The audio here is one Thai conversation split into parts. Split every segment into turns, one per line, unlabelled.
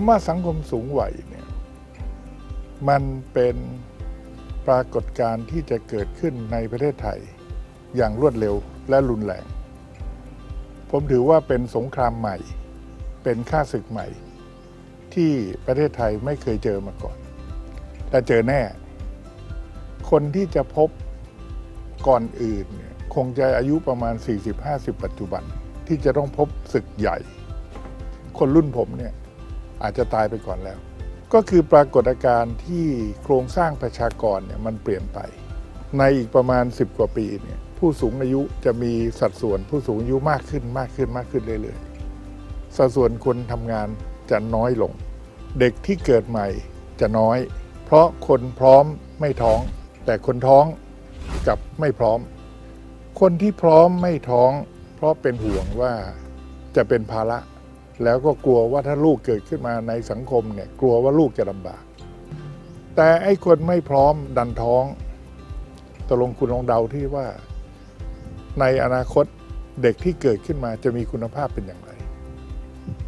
คำว่าสังคมสูงวัยเนี่ยมันเป็นปรากฏการณ์ที่จะเกิดขึ้นในประเทศไทย อย่างรวดเร็วและรุนแรง ผมถือว่าเป็นสงครามใหม่ เป็นค่าศึกใหม่ ที่ประเทศไทยไม่เคยเจอมาก่อน แต่เจอแน่ คนที่จะพบก่อนอื่น คงจะอายุประมาณ 40-50 ปัจจุบัน ที่จะต้องพบศึกใหญ่ คนรุ่นผมเนี่ย อาจจะตายไปก่อนแล้ว ก็คือปรากฏการณ์ที่โครงสร้างประชากรเนี่ยมันเปลี่ยนไป ในอีกประมาณ 10 กว่าปีเนี่ยผู้สูงอายุจะมีสัดส่วนผู้สูงอายุมากขึ้นมากขึ้นมากขึ้นเรื่อยๆสัดส่วนคนทำงานจะน้อยลง เด็กที่เกิดใหม่จะน้อย เพราะคนพร้อมไม่ท้อง แต่คนท้องกับไม่พร้อม คนที่พร้อมไม่ท้อง เพราะเป็นห่วงว่าจะเป็นภาระ แล้วก็กลัวว่าถ้าลูกเกิดขึ้นมาในสังคมเนี่ยกลัวว่าลูกจะลำบาก แต่ไอ้คนไม่พร้อมดันท้องตกลงคุณลองเดาที่ว่า ในอนาคตเด็กที่เกิดขึ้นมาจะมีคุณภาพเป็นอย่างไร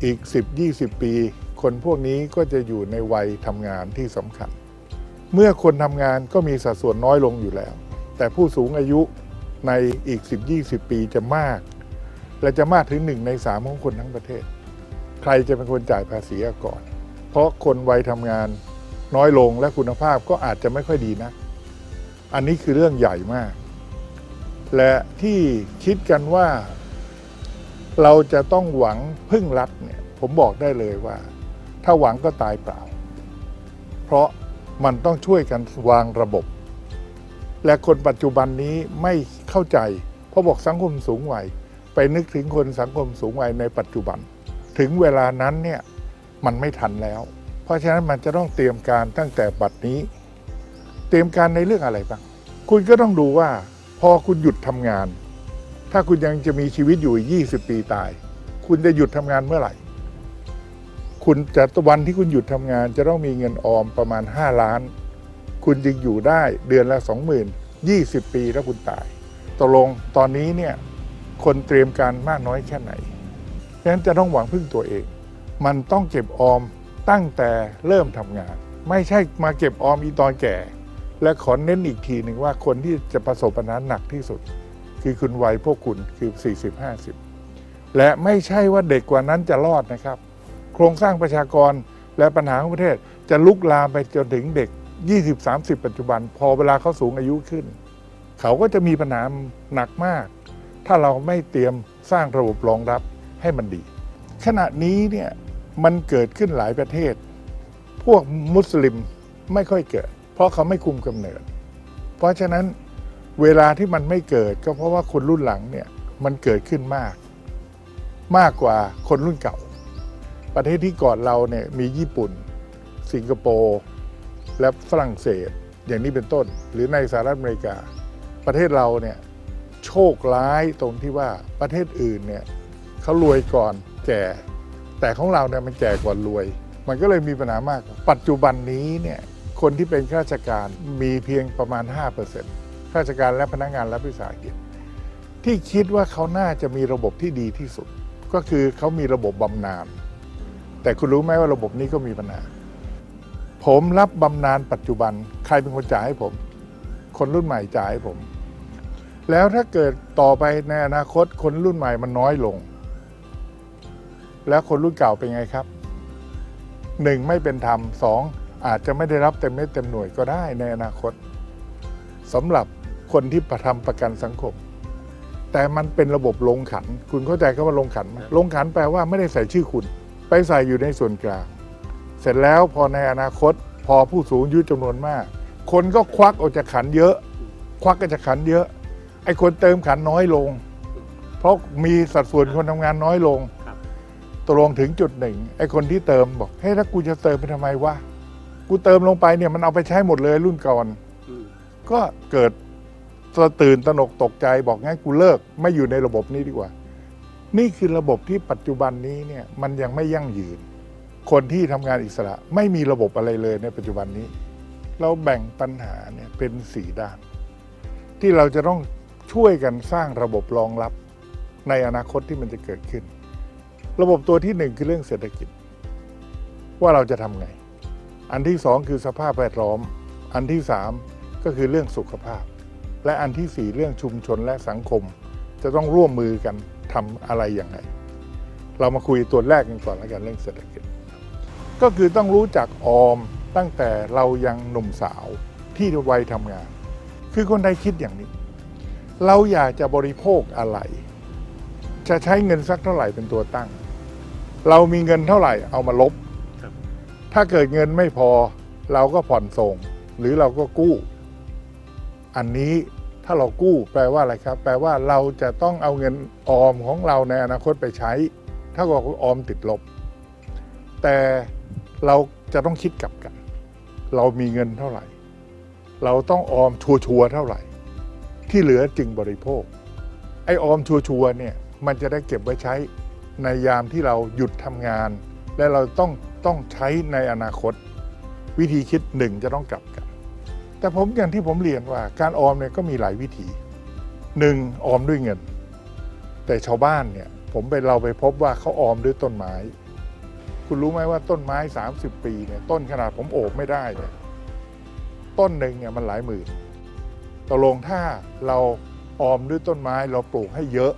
อีก 10-20 ปี คนพวกนี้ก็จะอยู่ในวัยทำงานที่สำคัญ เมื่อคนทำงานก็มีสัดส่วนน้อยลงอยู่แล้ว แต่ผู้สูงอายุในอีก 10-20 ปีจะมาก และจะมากถึงหนึ่งในสามของคนทั้งประเทศ ใครจะเป็นคนจ่ายภาษีก่อน เพราะคนวัยทำงานน้อยลงและคุณภาพก็อาจจะไม่ค่อยดีนะ อันนี้คือเรื่องใหญ่มาก และที่คิดกันว่า เราจะต้องหวังพึ่งรัฐเนี่ยผมบอกได้เลยว่า ถ้าหวังก็ตายเปล่า เพราะมันต้องช่วยกันวางระบบ และคนปัจจุบันนี้ไม่เข้าใจ เพราะบอกสังคมสูงวัยไปนึกถึงคนสังคมสูงวัยในปัจจุบัน ถึงเวลานั้นเนี่ยมันไม่ทันแล้ว เพราะฉะนั้นมันจะต้องเตรียมการตั้งแต่บัดนี้ เตรียมการในเรื่องอะไรบ้าง คุณก็ต้องดูว่า พอคุณหยุดทำงาน ถ้าคุณยังจะมีชีวิตอยู่อีก20 ปีตาย คุณจะหยุดทำงานเมื่อไหร่ คุณจะวันที่คุณหยุดทำงาน จะต้องมีเงินออมประมาณ 5 ล้าน คุณจึงอยู่ได้เดือนละ 20,000 20 ปีแล้วคุณตายตกลงตอนนี้เนี่ยคนเตรียมการมากน้อยแค่ไหน ฉะนั้นจะต้องหวังพึ่งตัวเอง มันต้องเก็บออมตั้งแต่เริ่มทำงาน ไม่ใช่มาเก็บออมอีตอนแก่ และขอเน้นอีกทีหนึ่งว่าคนที่จะประสบปัญหาหนักที่สุด คือคุณวัยพวกคุณคือ 40-50 และไม่ใช่ว่าเด็กกว่านั้นจะรอดนะครับ โครงสร้างประชากรและปัญหาของประเทศจะลุกลามไปจนถึงเด็ก 20-30 ปัจจุบัน พอเวลาเขาสูงอายุขึ้น เขาก็จะมีปัญหาหนักมาก ถ้าเราไม่เตรียมสร้างระบบรองรับ ให้มันดี ขณะนี้เนี่ยมันเกิดขึ้นหลายประเทศ พวกมุสลิมไม่ค่อยเกิด เพราะเขาไม่คุมกำเนิด เพราะฉะนั้นเวลาที่มันไม่เกิดก็เพราะว่าคนรุ่นหลังเนี่ยมันเกิดขึ้นมาก มากกว่าคนรุ่นเก่า ประเทศที่ก่อนเราเนี่ยมีญี่ปุ่น สิงคโปร์และฝรั่งเศสอย่างนี้เป็นต้น หรือในสหรัฐอเมริกา ประเทศเราเนี่ยโชคร้ายตรงที่ว่าประเทศอื่นเนี่ย เขารวยก่อนแก่ แต่ของเราเนี่ยมันแก่ก่อนรวย มันก็เลยมีปัญหามาก ปัจจุบันนี้เนี่ยคนที่เป็นข้าราชการมีเพียงประมาณ 5%ข้าราชการและพนักงานรัฐวิสาหกิจที่คิดว่าเขาน่าจะมีระบบที่ดีที่สุด ก็คือเขามีระบบบำนาญแต่คุณรู้ไหมว่าระบบนี้ก็มีปัญหา ผมรับบำนาญปัจจุบัน ใครเป็นคนจ่ายให้ผม คนรุ่นใหม่จ่ายให้ผม แล้วถ้าเกิดต่อไปในอนาคตคนรุ่นใหม่มันน้อยลง แล้วคนรุ่นเก่าเป็นไงครับหนึ่งไม่เป็นธรรมสองอาจจะไม่ได้รับเต็มเม็ดเต็มหน่วยก็ได้ในอนาคตสำหรับคนที่ประทำประกันสังคม แต่มันเป็นระบบลงขัน คุณเข้าใจคำว่าลงขันไหมลงขันแปลว่าไม่ได้ใส่ชื่อคุณ ไปใส่อยู่ในส่วนกลาง เสร็จแล้วพอในอนาคต พอผู้สูงอายุจำนวนมาก คนก็ควักออกจากขันเยอะ ควักออกจากขันเยอะไอ้คนเติมขันน้อยลง เพราะมีสัดส่วนคนทำงานน้อยลง
ครับ
ตกลงถึงจุดหนึ่งไอ้คนที่เติมบอกเฮ้ยถ้ากูจะเติมไปทำไมวะกูเติมลงไปเนี่ยมันเอาไปใช้หมดเลยรุ่นก่อน
อืม
ก็เกิดสะตื่นตระหนกตกใจบอกงั้นกูเลิกไม่อยู่ในระบบนี้ดีกว่า นี่คือระบบที่ปัจจุบันนี้เนี่ยมันยังไม่ยั่งยืน คนที่ทำงานอิสระไม่มีระบบอะไรเลยในปัจจุบันนี้ เราแบ่งปัญหาเนี่ยเป็นสี่ด้าน ที่เราจะต้องช่วยกันสร้างระบบรองรับในอนาคตที่มันจะเกิดขึ้น ระบบตัวที่หนึ่งคือเรื่องเศรษฐกิจ ว่าเราจะทำไง อันที่สองคือสภาพแวดล้อม อันที่สามก็คือเรื่องสุขภาพ และอันที่สี่เรื่องชุมชนและสังคม จะต้องร่วมมือกันทำอะไรอย่างไรเรามาคุยตัวแรกกันก่อนแล้วกันเรื่องเศรษฐกิจ ก็คือต้องรู้จักออมตั้งแต่เรายังหนุ่มสาวที่วัยทำงาน คือคนไทยคิดอย่างนี้ เราอยากจะบริโภคอะไร จะใช้เงินสักเท่าไหร่เป็นตัวตั้ง เรามีเงินเท่าไหร่เอามาลบ
ครับ
ถ้าเกิดเงินไม่พอเราก็ผ่อนส่ง หรือเราก็กู้ อันนี้ถ้าเรากู้แปลว่าอะไรครับ แปลว่าเราจะต้องเอาเงินออมของเราในอนาคตไปใช้ ถ้ากับออมติดลบ แต่เราจะต้องคิดกลับกัน เรามีเงินเท่าไหร่ เราต้องออมชัวร์ๆเท่าไหร่ ที่เหลือจึงบริโภค ไอ้ออมชัวร์ๆเนี่ย มันจะได้เก็บไว้ใช้ในยามที่เราหยุดทำงาน และเราต้องต้องใช้ในอนาคต วิธีคิดหนึ่งจะต้องกลับกัน แต่ผมอย่างที่ผมเรียนว่าการออมเนี่ยก็มีหลายวิธีหนึ่งออมด้วยเงิน แต่ชาวบ้านเนี่ยผมไปเราไปพบว่าเขาออมด้วยต้นไม้ คุณรู้ไหมว่าต้นไม้ 30 ปีเนี่ยต้นขนาดผมโอบไม่ได้เนี่ยต้นหนึ่งเนี่ยมันหลายหมื่นตกลงถ้าเราออมด้วยต้นไม้เราปลูกให้เยอะ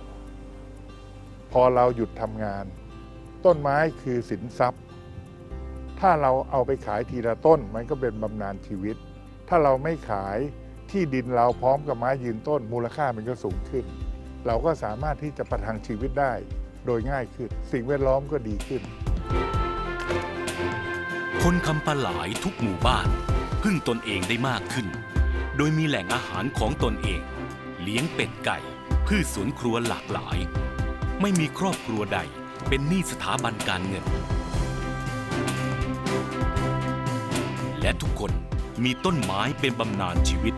พอเราหยุดทำงาน ต้นไม้คือสินทรัพย์ ถ้าเราเอาไปขายทีละต้นมันก็เป็นบำนาญชีวิต ถ้าเราไม่ขายที่ดินเราพร้อมกับไม้ยืนต้นมูลค่ามันก็สูงขึ้น เราก็สามารถที่จะประทังชีวิตได้โดยง่ายขึ้น สิ่งแวดล้อมก็ดีขึ้น
คนคำปาหลายทุกหมู่บ้านพึ่งตนเองได้มากขึ้น โดยมีแหล่งอาหารของตนเอง เลี้ยงเป็ดไก่ พืชสวนครัวหลากหลาย ไม่มีครอบครัวใด เป็นหนี้สถาบันการเงิน และทุกคนมีต้นไม้เป็นบำนาญชีวิต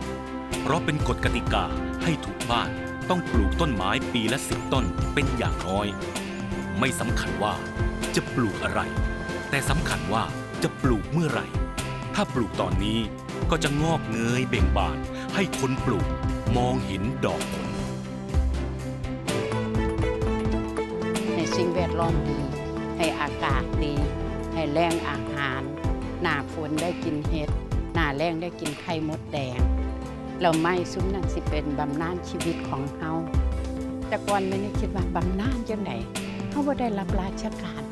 เพราะเป็นกฎกติกาให้ทุกบ้านต้องปลูกต้นไม้ปีละสิบต้นเป็นอย่างน้อย ไม่สำคัญว่าจะปลูกอะไร แต่สำคัญว่าจะปลูกเมื่อไหร่ ถ้าปลูกตอนนี้ก็จะงอกเงยเบ่งบานให้คนปลูกมองเห็นดอกผล
สิ่งแวดล้อมดี ให้อากาศดี ให้แรงอาหาร หน้าฝนได้กินเห็ด หน้าแรงได้กินไข่มดแดง เราไม่ซุ้มนั่นสิเป็นบำนาญชีวิตของเฮาแต่ก่อนแม่นิดคิดว่าบำนาญจังไหนเขาบ่ได้รับราชการ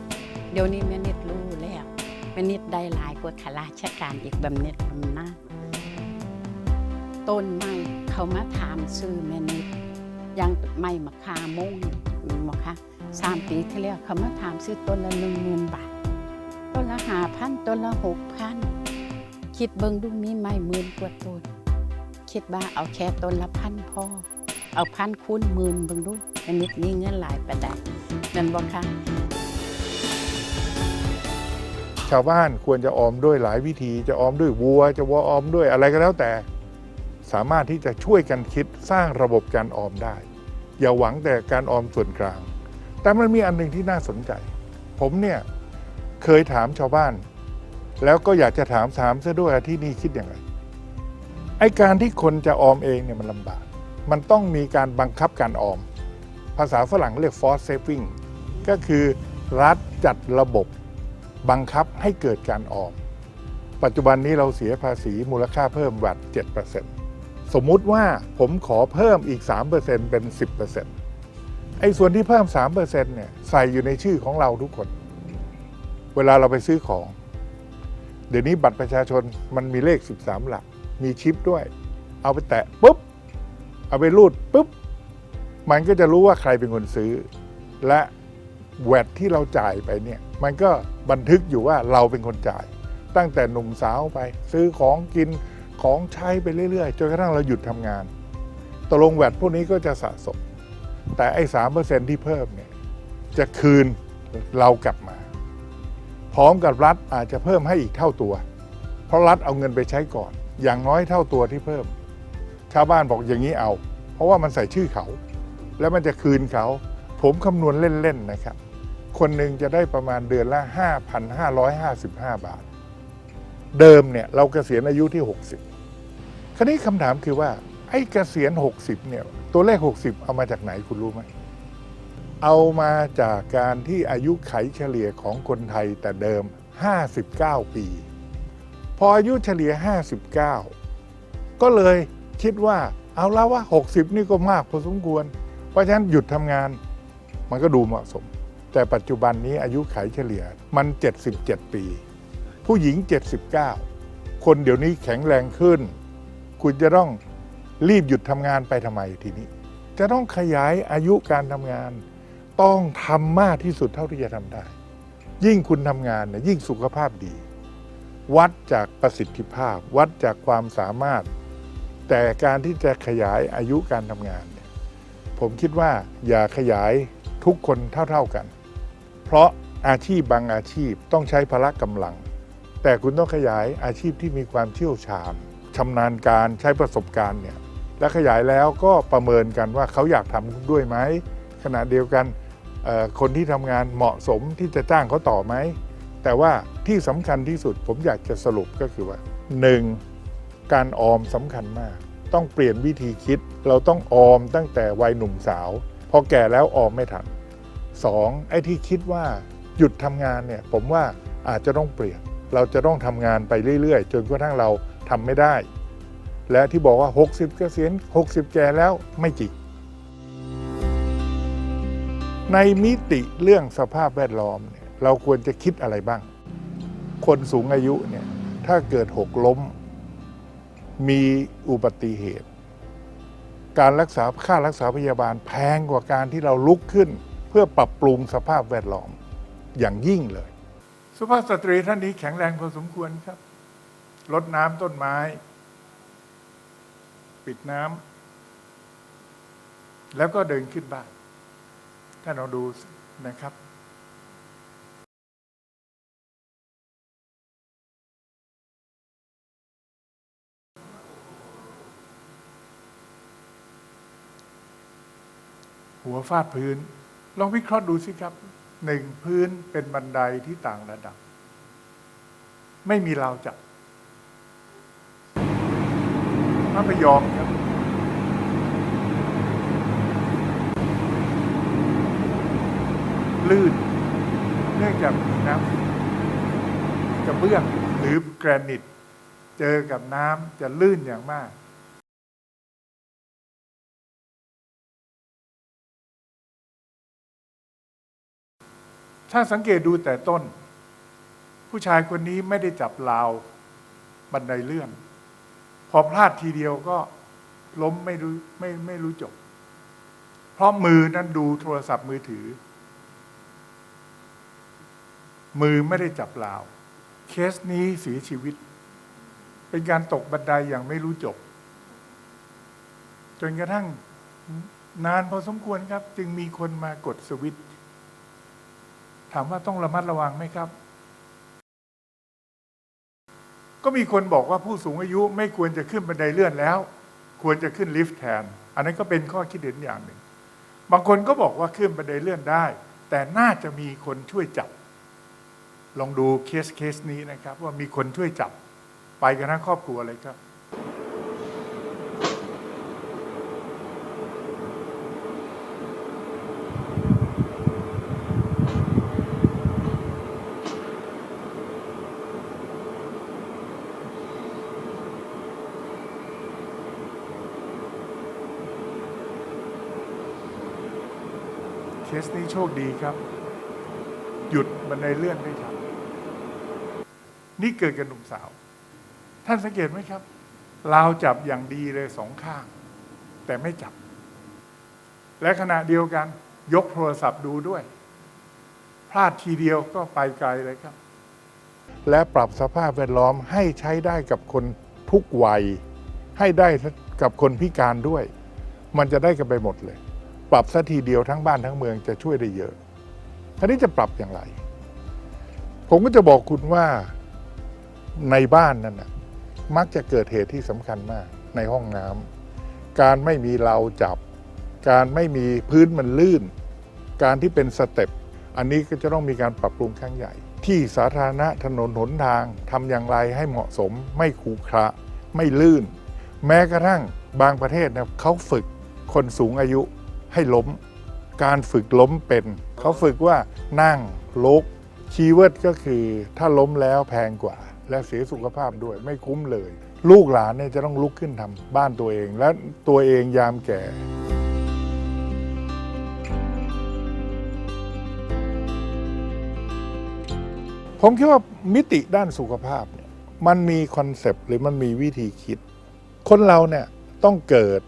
เดี๋ยวนี้แม่นิดรู้แล้วแม่นิดได้หลายกว่าข้าราชการอีกบำเนิดบำนาญต้นไม้เขามาถามซื้อแม่นิดยังไม้มะคาโมุ่งมะคะ สามปีที่แล้วเขามาถามซื้อต้นละหนึ่งหมื่นบาท ต้นละหาพันต้นละหกพันคิดเบิ่งดูมีไม้หมื่นกว่าต้น คิดว่าเอาแค่ต้นละพันพอเอาพันคูณหมื่นเบิ่งดูอันนี้มีเงินหลายประดาเงินบ่คะ
ชาวบ้านควรจะออมด้วยหลายวิธี จะออมด้วยวัว จะว่าออมด้วยอะไรก็แล้วแต่ สามารถที่จะช่วยกันคิดสร้างระบบการออมได้ อย่าหวังแต่การออมส่วนกลาง แต่มันมีอันหนึ่งที่น่าสนใจ ผมเนี่ยเคยถามชาวบ้าน แล้วก็อยากจะถามถามซะด้วยที่นี่คิดอย่างไรไอการที่คนจะออมเองเนี่ยมันลำบาก มันต้องมีการบังคับการออม ภาษาฝรั่งเรียก force saving ก็คือรัฐจัดระบบบังคับให้เกิดการออม ปัจจุบันนี้เราเสียภาษีมูลค่าเพิ่มวัด7%สมมุติว่าผมขอเพิ่มอีก 3%เป็น 10% อ้ส่วนที่เพิ่ม 3%เนี่ยใส่อยู่ในชื่อของเราทุกคน เวลาเราไปซื้อของ เดี๋ยวนี้บัตรประชาชนมันมีเลข 13 หลัก มีชิปด้วย เอาไปแตะปุ๊บ เอาไปรูดปุ๊บ มันก็จะรู้ว่าใครเป็นคนซื้อ และแวดที่เราจ่ายไปเนี่ย มันก็บันทึกอยู่ว่าเราเป็นคนจ่าย ตั้งแต่หนุ่มสาวไป ซื้อของกินของใช้ไปเรื่อยๆจนกระทั่งเราหยุดทำงานตกลงแวดพวกนี้ก็จะสะสม แต่ไอ้สามเปอร์เซ็นที่เพิ่มเนี่ยจะคืนเรากลับมา พร้อมกับรัฐอาจจะเพิ่มให้อีกเท่าตัว เพราะรัฐเอาเงินไปใช้ก่อน อย่างน้อยเท่าตัวที่เพิ่ม ชาวบ้านบอกอย่างนี้เอา เพราะว่ามันใส่ชื่อเขา แล้วมันจะคืนเขา ผมคำนวณเล่น ๆ นะครับ คนหนึ่งจะได้ประมาณเดือนละ 5,555 บาท เดิมเนี่ยเราเกษียณอายุที่ 60 คราวนี้คำถามคือว่าไอ้เกษียณ 60 เนี่ย ตัวเลข 60 เอามาจากไหนคุณรู้ไหม เอามาจากการที่อายุไขเฉลี่ยของคนไทยแต่เดิม 59 ปี พออายุเฉลี่ย 59 ก็เลยคิดว่าเอาแล้วว่า 60 นี่ก็มากพอสมควร เพราะฉะนั้นหยุดทำงานมันก็ดูเหมาะสม แต่ปัจจุบันนี้อายุไขเฉลี่ยมัน 77 ปี ผู้หญิง 79 คนเดี๋ยวนี้แข็งแรงขึ้น คุณจะต้อง รีบหยุดทำงานไปทำไมทีนี้ จะต้องขยายอายุการทำงาน ต้องทำมากที่สุดเท่าที่จะทำได้ ยิ่งคุณทำงานเนี่ยยิ่งสุขภาพดี วัดจากประสิทธิภาพ วัดจากความสามารถ แต่การที่จะขยายอายุการทำงานเนี่ยผมคิดว่าอย่าขยายทุกคนเท่า ๆกัน เพราะอาชีพบางอาชีพต้องใช้พละกำลัง แต่คุณต้องขยายอาชีพที่มีความเชี่ยวชาญชำนาญการใช้ประสบการณ์เนี่ย และขยายแล้วก็ประเมินกันว่าเขาอยากทำด้วยไหมขณะเดียวกันคนที่ทำงานเหมาะสมที่จะจ้างเขาต่อไหม แต่ว่าที่สำคัญที่สุดผมอยากจะสรุปก็คือว่า 1. การออมสำคัญมาก ต้องเปลี่ยนวิธีคิด เราต้องออมตั้งแต่วัยหนุ่มสาว พอแก่แล้วออมไม่ทัน 2. ไอ้ที่คิดว่าหยุดทำงานเนี่ยผมว่าอาจจะต้องเปลี่ยน เราจะต้องทำงานไปเรื่อย ๆ จนกระทั่งเราทำไม่ได้ และที่บอกว่า 60 เกษียณ60 แก่แล้วไม่จริง ในมิติเรื่องสภาพแวดล้อมเนี่ยเราควรจะคิดอะไรบ้าง คนสูงอายุเนี่ยถ้าเกิดหกล้ม มีอุบัติเหตุ การรักษาค่ารักษาพยาบาลแพงกว่าการที่เราลุกขึ้น เพื่อปรับปรุงสภาพแวดล้อมอย่างยิ่งเลย สุภาพสตรีท่านนี้แข็งแรงพอสมควรครับลดน้ำต้นไม้ ปิดน้ำแล้วก็เดินขึ้นบ้านท่านลองดูนะครับหัวฟาดพื้น ลองวิเคราะห์ดูสิครับหนึ่งพื้นเป็นบันไดที่ต่างระดับ ไม่มีราวจับ พระพยอมครับลื่น เนื่องจากมีน้ำกระเบื้องหรือแกรนิต เจอกับน้ำจะลื่นอย่างมากถ้าสังเกตดูแต่ต้น ผู้ชายคนนี้ไม่ได้จับราวบันไดเลื่อน อพลาดทีเดียวก็ล้มไม่รู้ไม่ไม่รู้จบ เพราะมือนั้นดูโทรศัพท์มือถือ มือไม่ได้จับราว เคสนี้เสียชีวิต เป็นการตกบันไดอย่างไม่รู้จบ จนกระทั่งนานพอสมควรครับ จึงมีคนมากดสวิตถามว่าต้องระมัดระวังไหมครับ ก็มีคนบอกว่าผู้สูงอายุไม่ควรจะขึ้นบันไดเลื่อนแล้ว ควรจะขึ้นลิฟต์แทน อันนั้นก็เป็นข้อคิดเห็นอย่างหนึ่ง บางคนก็บอกว่าขึ้นบันไดเลื่อนได้ แต่น่าจะมีคนช่วยจับ ลองดูเคสเคสนี้นะครับ ว่ามีคนช่วยจับ ไปกันทั้งครอบครัวเลยครับ เคสนี้โชคดีครับ หยุดบันไดเลื่อนได้ทันนี่เกิดกับหนุ่มสาว ท่านสังเกตไหมครับราวจับอย่างดีเลยสองข้าง แต่ไม่จับ และขณะเดียวกัน ยกโทรศัพท์ดูด้วย พลาดทีเดียวก็ไปไกลเลยครับ และปรับสภาพแวดล้อมให้ใช้ได้กับคนทุกวัย ให้ได้กับคนพิการด้วย มันจะได้กันไปหมดเลย ปรับสัทีเดียวทั้งบ้านทั้งเมืองจะช่วยได้เยอะทีนี้จะปรับอย่างไร ผมก็จะบอกคุณว่าในบ้านนั่นนะมักจะเกิดเหตุที่สำคัญมาก ในห้องน้ำการไม่มีเราจับ การไม่มีพื้นมันลื่น การที่เป็นสเต็ปอันนี้ก็จะต้องมีการปรับปรุงครั้งใหญ่ ที่สาธารณะถนนหนทางทำอย่างไรให้เหมาะสม ไม่ขรุขระไม่ลื่น แม้กระทั่งบางประเทศนะเขาฝึกคนสูงอายุ ให้ล้ม การฝึกล้มเป็น เขาฝึกว่านั่งลุกคีย์เวิร์ดก็คือ ถ้าล้มแล้วแพงกว่า และเสียสุขภาพด้วยไม่คุ้มเลย ลูกหลานเนี่ยจะต้องลุกขึ้นทำบ้านตัวเอง และตัวเองยามแก่ผมคิดว่ามิติด้านสุขภาพเนี่ยมันมีคอนเซปต์หรือมันมีวิธีคิด คนเราเนี่ยต้องเกิด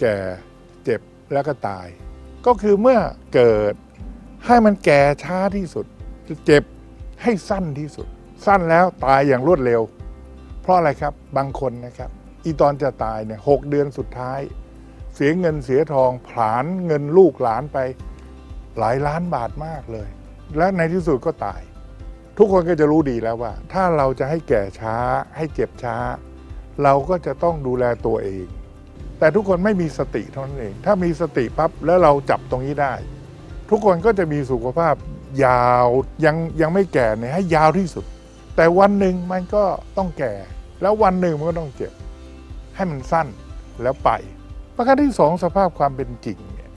แก่เจ็บ แล้วก็ตาย ก็คือเมื่อเกิดให้มันแก่ช้าที่สุด เจ็บให้สั้นที่สุด สั้นแล้วตายอย่างรวดเร็ว เพราะอะไรครับบางคนนะครับ อีตอนจะตายเนี่ยหกเดือนสุดท้าย เสียเงินเสียทองผลาญเงินลูกหลานไปหลายล้านบาทมากเลย และในที่สุดก็ตาย ทุกคนก็จะรู้ดีแล้วว่า ถ้าเราจะให้แก่ช้าให้เจ็บช้า เราก็จะต้องดูแลตัวเอง แต่ทุกคนไม่มีสติเท่านั้นเอง ถ้ามีสติปั๊บแล้วเราจับตรงนี้ได้ ทุกคนก็จะมีสุขภาพยาวยังยังไม่แก่เนี่ยให้ยาวที่สุด แต่วันหนึ่งมันก็ต้องแก่ แล้ววันหนึ่งมันก็ต้องเจ็บ ให้มันสั้นแล้วไป ประการที่สองสภาพความเป็นจริงเนี่ย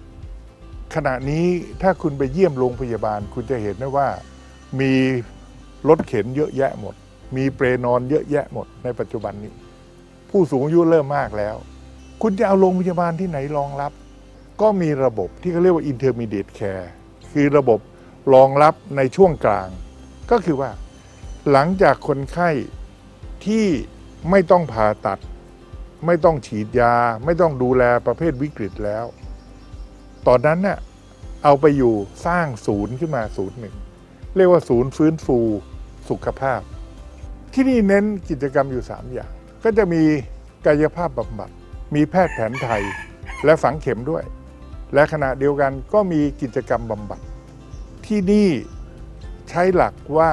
ขณะนี้ถ้าคุณไปเยี่ยมโรงพยาบาล คุณจะเห็นได้ว่ามีรถเข็นเยอะแยะหมด มีเปรนอนเยอะแยะหมดในปัจจุบันนี้ ผู้สูงอายุเริ่มมากแล้ว คุณจะเอาโรงพยาบาลที่ไหนรองรับ ก็มีระบบที่เขาเรียกว่า intermediate care คือระบบรองรับในช่วงกลาง ก็คือว่า หลังจากคนไข้ที่ไม่ต้องผ่าตัด ไม่ต้องฉีดยา ไม่ต้องดูแลประเภทวิกฤตแล้ว ตอนนั้นเนี่ยเอาไปอยู่สร้างศูนย์ขึ้นมาศูนย์หนึ่ง เรียกว่าศูนย์ฟื้นฟูสุขภาพ ที่นี่เน้นกิจกรรมอยู่ 3 อย่าง ก็จะมีกายภาพบำบัด มีแพทย์แผนไทยและฝังเข็มด้วย และขณะเดียวกันก็มีกิจกรรมบำบัด ที่นี่ใช้หลักว่า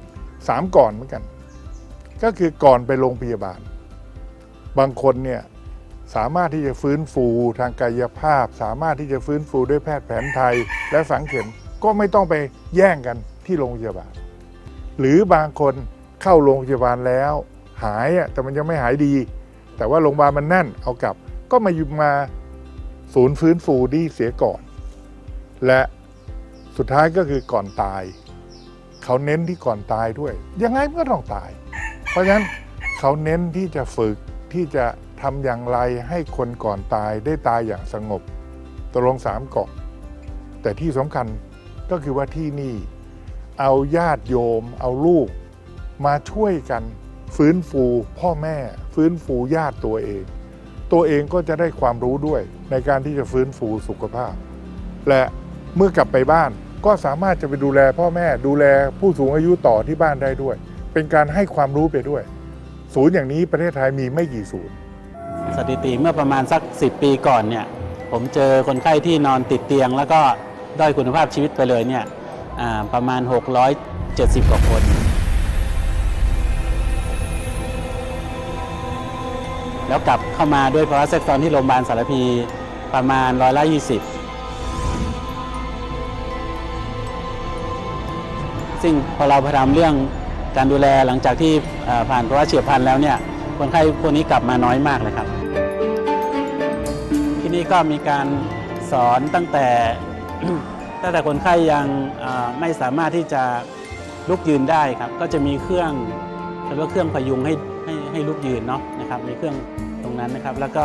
3ก่อนเหมือนกัน ก็คือก่อนไปโรงพยาบาล บางคนเนี่ยสามารถที่จะฟื้นฟูทางกายภาพ สามารถที่จะฟื้นฟูด้วยแพทย์แผนไทย และฝังเข็มก็ไม่ต้องไปแย่งกันที่โรงพยาบาล หรือบางคนเข้าโรงพยาบาลแล้ว หายแต่มันยังไม่หายดี แต่ว่าโรงพยาบาลมันแน่นเอากลับ ก็มาอยู่มาศูนย์ฟื้นฟูดีเสียก่อน และสุดท้ายก็คือก่อนตาย เขาเน้นที่ก่อนตายด้วย ยังไงมันก็ต้องตาย เพราะฉะนั้นเขาเน้นที่จะฝึกที่จะทำอย่างไรให้คนก่อนตายได้ตายอย่างสงบตกลงสามเก่อนแต่ที่สำคัญก็คือว่าที่นี่ เอาญาติโยม เอาลูกมาช่วยกัน ฟื้นฟูพ่อแม่ ฟื้นฟูญาติตัวเอง ตัวเองก็จะได้ความรู้ด้วยในการที่จะฟื้นฟูสุขภาพ และเมื่อกลับไปบ้านก็สามารถจะไปดูแลพ่อแม่ ดูแลผู้สูงอายุต่อที่บ้านได้ด้วย เป็นการให้ความรู้ไปด้วย ศูนย์อย่างนี้ประเทศไทยมีไม่กี่ศูนย์
สถิติเมื่อประมาณสัก 10 ปีก่อนเนี่ยผมเจอคนไข้ที่นอนติดเตียง แล้วก็ด้อยคุณภาพชีวิตไปเลยเนี่ยประมาณ 670 กว่าคน แล้วกลับเข้ามาด้วยภาวะแทรกซ้อนที่โรงพยาบาลสารพีประมาณร้อยละ20ซึ่งพอเราพยายามเรื่องการดูแลหลังจากที่ผ่านภาวะเฉียบพลันแล้วเนี่ยคนไข้พวกนี้กลับมาน้อยมากเลยครับ ที่นี่ก็มีการสอนตั้งแต่ตั้งแต่คนไข้ยังไม่สามารถที่จะลุกยืนได้ครับ ก็จะมีเครื่องเรียกว่าเครื่องพยุงให้ ให้ให้ลุกยืนเนาะนะครับมีเครื่องตรงนั้นนะครับ แล้วก็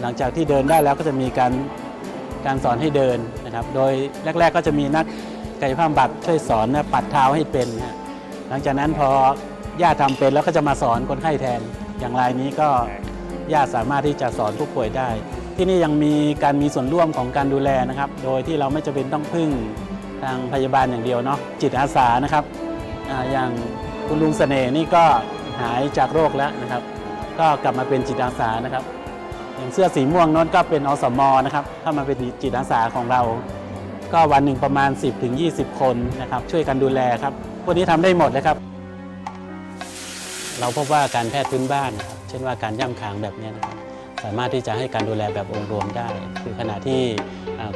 หลังจากที่เดินได้แล้วก็จะมีการการสอนให้เดินนะครับ โดยแรก ๆ ก็จะมีนักกายภาพบำบัดช่วยสอนนะปัดเท้าให้เป็นนะหลังจากนั้นพอญาติทำเป็นแล้วก็จะมาสอนคนไข้แทน อย่างรายนี้ก็ญาติสามารถที่จะสอนผู้ป่วยได้ ที่นี่ยังมีการมีส่วนร่วมของการดูแลนะครับ โดยที่เราไม่จำเป็นต้องพึ่งทางพยาบาลอย่างเดียวเนาะจิตอาสานะครับออย่างคุณลุงเสน่ห์นี่ก็ หายจากโรคแล้วนะครับ ก็กลับมาเป็นจิตอาสานะครับ อย่างเสื้อสีม่วงนั้นก็เป็นอสมนะครับเข้ามาเป็นจิตอาสาของเรา ก็วันหนึ่งประมาณ 10-20ถึง20คนนะครับ ช่วยกันดูแลครับพวกนี้ทำได้หมดเลยครับ เราพบว่าการแพทย์พื้นบ้านนะครับเช่นว่าการย่ำคางแบบนี้นะครับสามารถที่จะให้การดูแลแบบองค์รวมได้ คือขณะที่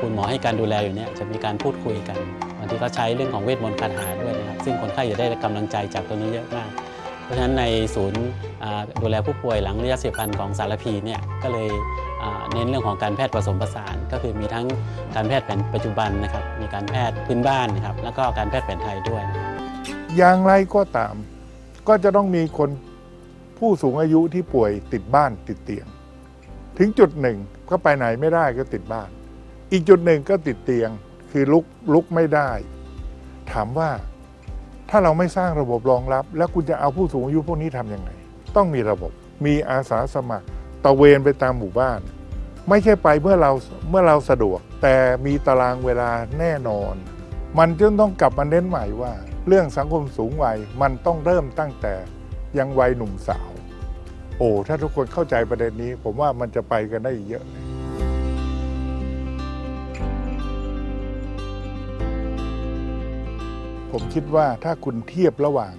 คุณหมอให้การดูแลอยู่เนี่ยจะมีการพูดคุยกันบางทีก็ใช้เรื่องของเวทมนต์คาถาด้วยนะครับ ซึ่งคนไข้จะได้กำลังใจจากตรงนี้เยอะมาก เพราะฉะนั้นในศูนย์ดูแลผู้ป่วยหลังระยะเสียพันธ์ของสารพีเนี่ยก็เลยเน้นเรื่องของการแพทย์ผสมผสาน ก็คือมีทั้งการแพทย์แผนปัจจุบันนะครับมีการแพทย์พื้นบ้านนะครับแล้วก็การแพทย์แผนไทยด้วย
อย่างไรก็ตาม ก็จะต้องมีคนผู้สูงอายุที่ป่วยติดบ้านติดเตียง ถึงจุดหนึ่งก็ไปไหนไม่ได้ก็ติดบ้าน อีกจุดหนึ่งก็ติดเตียงคือลุกลุกไม่ได้ ถามว่า ถ้าเราไม่สร้างระบบรองรับ แล้วคุณจะเอาผู้สูงอายุพวกนี้ทำยังไง ต้องมีระบบมีอาสาสมัครตระเวนไปตามหมู่บ้าน ไม่ใช่ไปเมื่อเราเมื่อเราสะดวก แต่มีตารางเวลาแน่นอน มันจึงต้องกลับมาเน้นใหม่ว่า เรื่องสังคมสูงวัยมันต้องเริ่มตั้งแต่ยังวัยหนุ่มสาว โอ้ถ้าทุกคนเข้าใจประเด็นนี้ ผมว่ามันจะไปกันได้เยอะ ผมคิดว่าถ้าคุณเทียบระหว่าง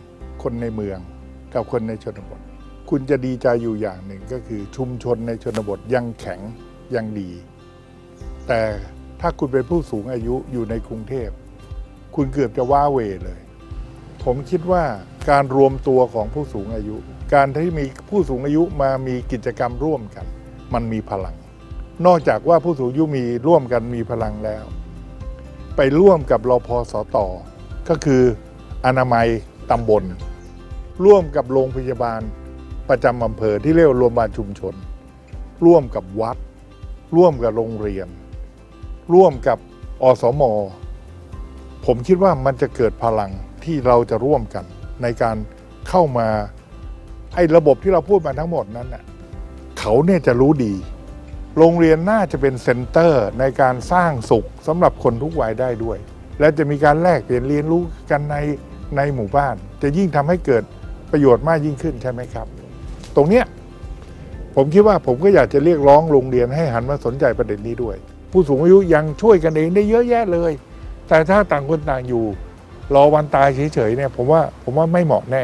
คนในเมืองกับคนในชนบท คุณจะดีใจอยู่อย่างหนึ่งก็คือชุมชนในชนบทยังแข็งยังดี แต่ถ้าคุณเป็นผู้สูงอายุอยู่ในกรุงเทพ คุณเกือบจะว้าเวเลย ผมคิดว่าการรวมตัวของผู้สูงอายุ การที่มีผู้สูงอายุมามีกิจกรรมร่วมกัน มันมีพลัง นอกจากว่าผู้สูงอายุมีร่วมกันมีพลังแล้ว ไปร่วมกับรพสต ก็คืออนามัยตำบล ร่วมกับโรงพยาบาลประจำอำเภอที่เรียกว่าโรงพยาบาลชุมชน ร่วมกับวัด ร่วมกับโรงเรียน ร่วมกับอสม ผมคิดว่ามันจะเกิดพลังที่เราจะร่วมกันในการเข้ามาไอ้ระบบที่เราพูดมาทั้งหมดนั้นน่ะเขาเนี่ยจะรู้ดี โรงเรียนน่าจะเป็นเซ็นเตอร์ในการสร้างสุขสำหรับคนทุกวัยได้ด้วย และจะมีการแลกเปลี่ยนเรียนรู้กันในในหมู่บ้าน จะยิ่งทำให้เกิดประโยชน์มากยิ่งขึ้นใช่ไหมครับ ตรงเนี้ยผมคิดว่าผมก็อยากจะเรียกร้องโรงเรียนให้หันมาสนใจประเด็นนี้ด้วย ผู้สูงอายุยังช่วยกันเองได้เยอะแยะเลย แต่ถ้าต่างคนต่างอยู่ รอวันตายเฉยๆเนี่ยผมว่าผมว่าไม่เหมาะแน่